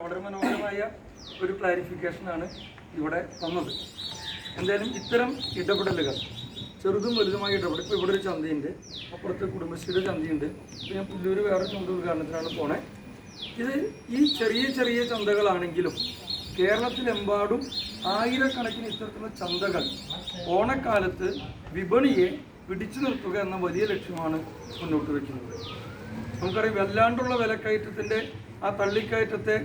വളരെ മനോഹരമായ ഒരു ക്ലാരിഫിക്കേഷനാണ് ഇവിടെ വന്നത്. എന്തായാലും ഇത്തരം ഇടപെടലുകൾ ചെറുതും വലുതുമായ ഇടപെടൽ ഇപ്പോൾ ഇവിടെ ഒരു ചന്തയുണ്ട് അപ്പുറത്ത് കുടുംബശ്രീയുടെ ചന്തയുണ്ട് ഞാൻ പുല്ലൂർ വേറെ ചന്ത ഉദ്ഘാടനത്തിനാണ് പോണേ. ഇത് ഈ ചെറിയ ചെറിയ ചന്തകളാണെങ്കിലും കേരളത്തിലെമ്പാടും ആയിരക്കണക്കിന് ഇത്തരത്തിലുള്ള ചന്തകൾ ഓണക്കാലത്ത് വിപണിയെ പിടിച്ചു നിർത്തുക എന്ന വലിയ ലക്ഷ്യമാണ് മുന്നോട്ട് വയ്ക്കുന്നത്. നമുക്കറിയാം വല്ലാണ്ടുള്ള വിലക്കയറ്റത്തിന്റെ ആ തള്ളിക്കയറ്റത്തെ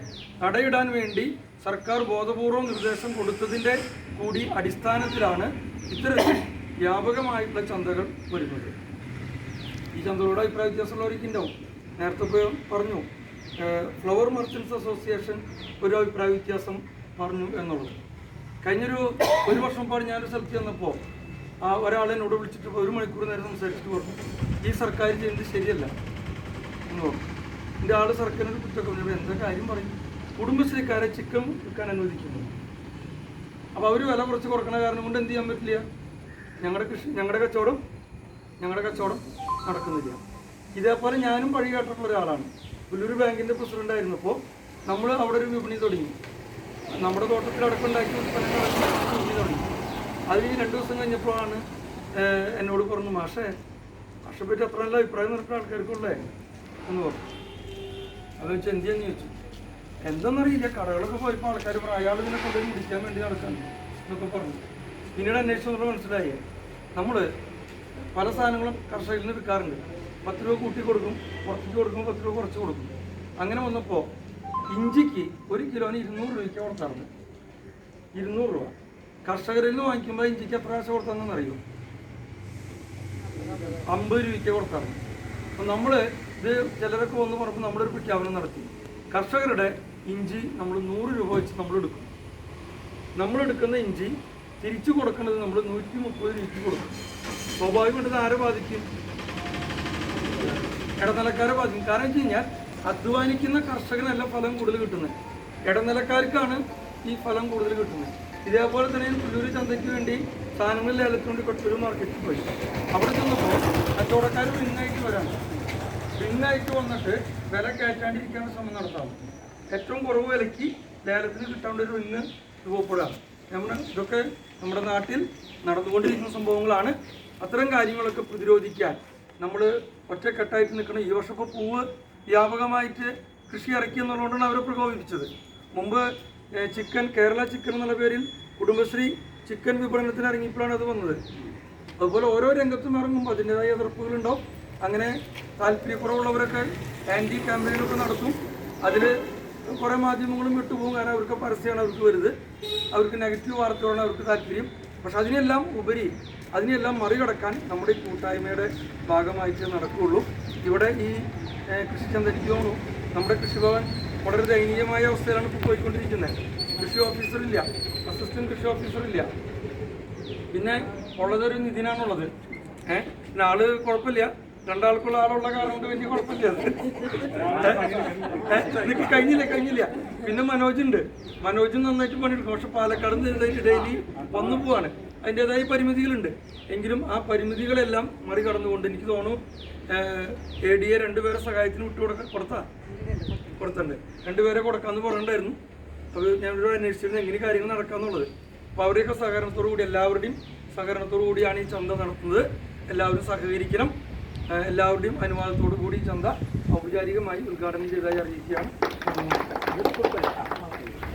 തടയിടാൻ വേണ്ടി സർക്കാർ ബോധപൂർവം നിർദ്ദേശം കൊടുത്തതിന്റെ കൂടി അടിസ്ഥാനത്തിലാണ് ഇത്തരത്തിൽ വ്യാപകമായിട്ടുള്ള ചന്തകൾ വരുന്നത്. ഈ ചന്തകളോട് അഭിപ്രായ വ്യത്യാസമുള്ളവർക്ക് ഉണ്ടാവും നേരത്തെ പോയി പറഞ്ഞു ഫ്ലവർ മെർച്ചൻസ് അസോസിയേഷൻ ഒരു അഭിപ്രായ വ്യത്യാസം പറഞ്ഞു എന്നുള്ളത്. കഴിഞ്ഞൊരു ഒരു വർഷം പാടി ഞാനൊരു സ്ഥലത്ത് ചെന്നപ്പോൾ ഒരാൾ എന്നോട് വിളിച്ചിട്ട് ഒരു മണിക്കൂർ നേരം സംസാരിച്ചിട്ട് പറഞ്ഞു. ഈ സർക്കാർ ചെയ്യുന്നത് ശരിയല്ല എന്ന് പറഞ്ഞു. എന്റെ ആൾ സർക്കാരിനെ കുറ്റൊക്കെ എന്താ കാര്യം പറയും? കുടുംബശ്രീക്കാരെ ചിക്കൻ വിൽക്കാൻ അനുവദിക്കുന്നു. അപ്പോൾ അവർ വില കുറച്ച് കുറക്കണ കാരണം കൊണ്ട് എന്ത് ചെയ്യാൻ പറ്റില്ല? ഞങ്ങളുടെ കൃഷി ഞങ്ങളുടെ കച്ചവടം ഞങ്ങളുടെ കച്ചവടം നടക്കുന്നില്ല. ഇതേപോലെ ഞാനും പഴി കേട്ടിട്ടുള്ള ഒരാളാണ്. പുല്ലൂർ ബാങ്കിന്റെ പ്രസിഡന്റ് ആയിരുന്നപ്പോൾ നമ്മൾ അവിടെ ഒരു വിപണി തുടങ്ങി. നമ്മുടെ തോട്ടത്തിൽ അടക്കമുണ്ടാക്കി ഉൽപ്പന്നങ്ങൾ തുടങ്ങി. അതിൽ ഈ രണ്ട് ദിവസം കഴിഞ്ഞപ്പോഴാണ് എന്നോട് പറഞ്ഞു മാഷേ മാഷെ പറ്റി അത്ര നല്ല അഭിപ്രായം നടക്കുന്ന ആൾക്കാർക്കുള്ളേ എന്ന് പറഞ്ഞു. അത് വെച്ച് എന്ത് ചെയ്യാന്ന് ചോദിച്ചു. എന്തെന്നറിയില്ല കടകളൊക്കെ പോയപ്പോൾ ആൾക്കാർ പറഞ്ഞു അയാൾ ഇതിനെ കൊണ്ടുപോയി മുടിക്കാൻ വേണ്ടി നടക്കാൻ എന്നൊക്കെ പറഞ്ഞു. പിന്നീട് അന്വേഷിച്ചപ്പോൾ മനസ്സിലായി നമ്മൾ പല സാധനങ്ങളും കർഷകരിൽ നിന്ന് വിൽക്കാറുണ്ട്. പത്ത് രൂപ കൂട്ടി കൊടുക്കും കുറച്ച് കൊടുക്കും പത്ത് രൂപ കുറച്ച് കൊടുക്കും. അങ്ങനെ വന്നപ്പോൾ ഇഞ്ചിക്ക് ഒരു കിലോന് ഇരുന്നൂറ് രൂപയ്ക്ക് കൊടുത്താറുണ്ട് ഇരുന്നൂറ് രൂപ. കർഷകരിൽ നിന്ന് വാങ്ങിക്കുമ്പോൾ ഇഞ്ചിക്ക് എത്ര കാശ് കൊടുത്തതെന്ന് അറിയോ അമ്പത് രൂപയ്ക്ക് കൊടുത്താണ്. അപ്പം നമ്മൾ ഇത് ചിലരൊക്കെ വന്ന് പറഞ്ഞപ്പോൾ നമ്മളൊരു പ്രഖ്യാപനം നടത്തി. കർഷകരുടെ ഇഞ്ചി നമ്മൾ നൂറ് രൂപ വെച്ച് നമ്മൾ എടുക്കും. നമ്മൾ എടുക്കുന്ന ഇഞ്ചി തിരിച്ചു കൊടുക്കുന്നത് നമ്മൾ നൂറ്റി മുപ്പത് രൂപയ്ക്ക് കൊടുക്കും. സ്വാഭാവികമായിട്ട് ആരെ ബാധിക്കും? ഇടനിലക്കാരെ ബാധിക്കും. കാരണം വെച്ച് കഴിഞ്ഞാൽ അധ്വാനിക്കുന്ന കർഷകനല്ല ഫലം കൂടുതൽ കിട്ടുന്നത്. ഇടനിലക്കാർക്കാണ് ഈ ഫലം കൂടുതൽ കിട്ടുന്നത്. ഇതേപോലെ തന്നെ പുല്ലൂർ ചന്തയ്ക്ക് വേണ്ടി സാധനങ്ങൾ ലേലത്തിന് വേണ്ടി കൊട്ടൂർ മാർക്കറ്റിൽ പോയി. അവിടെ ചെന്നപ്പോൾ കച്ചവടക്കാർ പിന്നായിട്ട് വരാം പിന്നായിട്ട് വന്നിട്ട് വില കയറ്റാണ്ടിരിക്കാൻ ശ്രമം നടത്താം. ഏറ്റവും കുറവ് വിലയ്ക്ക് ലേലത്തിന് കിട്ടാണ്ട് ഒരു ഇന്ന് രൂപപ്പെടാം നമ്മുടെ ഇതൊക്കെ നമ്മുടെ നാട്ടിൽ നടന്നുകൊണ്ടിരിക്കുന്ന സംഭവങ്ങളാണ്. അത്തരം കാര്യങ്ങളൊക്കെ പ്രതിരോധിക്കാൻ നമ്മൾ ഒറ്റക്കെട്ടായിട്ട് നിൽക്കണം ഈ വർഷം ഇപ്പോൾ പൂവ് വ്യാപകമായിട്ട് കൃഷി ഇറക്കി എന്നുള്ളതുകൊണ്ടാണ് അവരെ പ്രകോപിപ്പിച്ചത്. മുമ്പ് ചിക്കൻ കേരള ചിക്കൻ എന്നുള്ള പേരിൽ കുടുംബശ്രീ ചിക്കൻ വിപണനത്തിന് ഇറങ്ങിയപ്പോഴാണ് അത് വന്നത്. അതുപോലെ ഓരോ രംഗത്തും ഇറങ്ങുമ്പോൾ അതിന്റെതായ എതിർപ്പുകളുണ്ടാവും. അങ്ങനെ താല്പര്യക്കുറവുള്ളവരൊക്കെ ആന്റി ക്യാമ്പയിനൊക്കെ നടത്തും. അതിൽ കുറേ മാധ്യമങ്ങളും വിട്ടുപോകും. കാരണം അവർക്ക് പരസ്യമാണ് അവർക്ക് വരുന്നത് അവർക്ക് നെഗറ്റീവ് വാർത്തകളാണ് അവർക്ക് താല്പര്യം. പക്ഷെ അതിനെല്ലാം ഉപരി അതിനെല്ലാം മറികടക്കാൻ നമ്മുടെ ഈ കൂട്ടായ്മയുടെ ഭാഗമായിട്ട് നടക്കുകയുള്ളൂ. ഇവിടെ ഈ കൃഷി തോന്നുന്നു നമ്മുടെ കൃഷിഭവൻ വളരെ ദയനീയമായ അവസ്ഥയിലാണ് ഇപ്പോൾ പോയിക്കൊണ്ടിരിക്കുന്നത് കൃഷി ഓഫീസറില്ല. അസിസ്റ്റന്റ് കൃഷി ഓഫീസറില്ല. പിന്നെ ഉള്ളതൊരു നിധിനാണുള്ളത്. ഏഹ് പിന്നെ ആൾ കുഴപ്പമില്ല. രണ്ടാൾക്കുള്ള ആളുള്ള കാരണം കൊണ്ട് വലിയ കുഴപ്പമില്ല എനിക്ക് കഴിഞ്ഞില്ല? കഴിഞ്ഞില്ല. പിന്നെ മനോജുണ്ട്. മനോജ് നന്നായിട്ട് പണിയെടുക്കും. പക്ഷെ പാലക്കാട് ഡെയിലി വന്നു പോവാണ്. അതിന്റെതായ പരിമിതികളുണ്ട്. എങ്കിലും ആ പരിമിതികളെല്ലാം മറികടന്നുകൊണ്ട് എനിക്ക് തോന്നുന്നു എ ഡി എ രണ്ടുപേരെ സഹായത്തിന് വിട്ടു കൊടുക്ക കൊടുത്താ. കൊടുത്തിട്ടുണ്ട് രണ്ടുപേരെ കൊടുക്കാമെന്ന് പറഞ്ഞിട്ടുണ്ടായിരുന്നു. അപ്പോൾ ഞാൻ ഇവിടെ അന്വേഷിച്ചിരുന്നു എങ്ങനെ കാര്യങ്ങൾ നടക്കാന്നുള്ളത്. അപ്പോൾ അവരെയൊക്കെ സഹകരണത്തോടു കൂടി എല്ലാവരുടെയും സഹകരണത്തോടു കൂടിയാണ് ഈ ചന്ത നടത്തുന്നത്. എല്ലാവരും സഹകരിക്കണം. എല്ലാവരുടെയും അനുവാദത്തോടു കൂടി ചന്ത ഔപചാരികമായി ഉദ്ഘാടനം ചെയ്തതായി അറിയിക്കുകയാണ്.